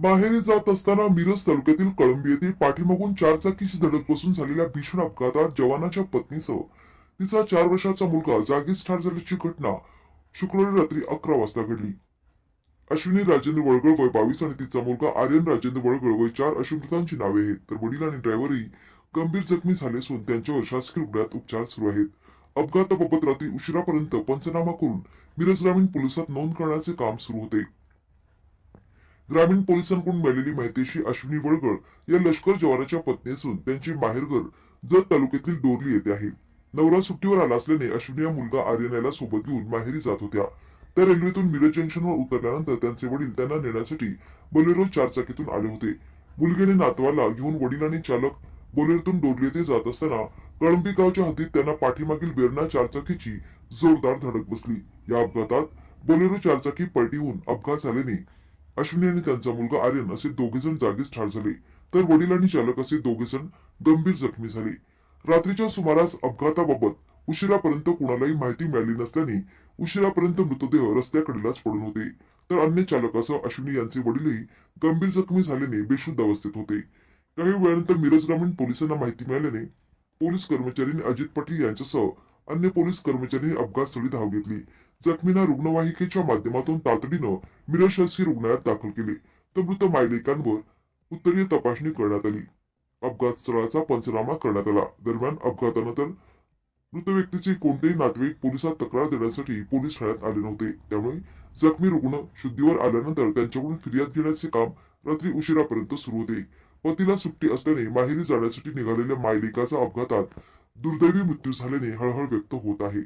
बाहेरी जात असताना मिरज तालुक्यातील कळंबी येथे पाठीमागून चारचाकीची धडक बसून झालेल्या भीषण अपघातात जवानाच्या पत्नीसह तिचा चार वर्षाचा मुलगा जागीच ठार झाल्याची घटना शुक्रवारी रात्री अकरा वाजता घडली. अश्विनी राजेंद्र वळगळ वय बावीस आणि तिचा मुलगा आर्यन राजेंद्र वळगळ वय चार अशी मृतांची नावे आहेत. तर वडील आणि ड्रायव्हरही गंभीर जखमी झाले असून त्यांच्यावर शासकीय रुग्णालयात उपचार सुरू आहेत. अपघाताबाबत रात्री उशिरापर्यंत पंचनामा करून मिरज ग्रामीण पोलिसात नोंद करण्याचे काम सुरू होते. ग्रामीण पोलिसांकडून मिळालेली माहितीशी अश्विनी वळगळ या लष्कर जवानाच्या पत्नी असून त्यांचे माहेरघर जत तालुक्यातील डोरली येथे आहे. नवरा सुट्टीवर आला असल्याने अश्विनी या मुलगा आर्यन याला सोबत घेऊन माहेरी जात होत्या. त्या रेल्वेतून मिरज जंक्शनवर उतरल्यानंतर त्यांचे वडील त्यांना नेण्यासाठी बोलेरो चारचाकीतून आले होते. मुलगीने नातवाला घेऊन वडील आणि चालक बोलेरोतून डोरली येथे जात असताना कळंबी गावच्या हद्दीत त्यांना पाठीमागील बेरणा चारचाकीची जोरदार धडक बसली. या अपघातात बोलेरो चारचाकी पलटी होऊन अपघात झाल्याने अश्विनी आणि त्यांचा मुलगा आर्यन असे दोघे जण जागीच ठार झाले. तर वडील आणि चालक असे दोघे जण गंभीर जखमी झाले. रात्रीच्या सुमारास अपघाताबाबत उशिरापर्यंत कुणालाही माहिती मिळाली नसल्याने उशिरापर्यंत मृतदेह रस्त्याकडेलाच पडून होते. तर अन्य चालकासह अश्विनी यांचे वडीलही गंभीर जखमी झाल्याने बेशुद्ध अवस्थेत होते. काही वेळानंतर मिरज ग्रामीण पोलिसांना माहिती मिळाल्याने पोलीस कर्मचाऱ्यांनी अजित पाटील यांच्यासह अन्य पोलीस कर्मचारी अपघातस्थळी धाव घेतली. जखमींना रुग्णवाहिकेच्या माध्यमातून तातडीनं मिरज शासकीय रुग्णालयात दाखल केले. तर मृत मायलेकांवर उत्तरीय तपासणी करण्यात आली. अपघात स्थळाचा पंचनामा करण्यात आला. दरम्यान अपघातानंतर मृत व्यक्तीचे कोणतेही नातेवाईक पोलिसात तक्रार देण्यासाठी पोलीस ठाण्यात आले नव्हते. त्यामुळे जखमी रुग्ण शुद्धीवर आल्यानंतर त्यांच्याकडून फिर्याद घेण्याचे काम रात्री उशिरापर्यंत सुरू होते. पतीला सुट्टी असल्याने माहेरी जाण्यासाठी निघालेल्या मायलेकाचा अपघातात दुर्दैवी मृत्यू झाल्याने हळहळ व्यक्त होत आहे.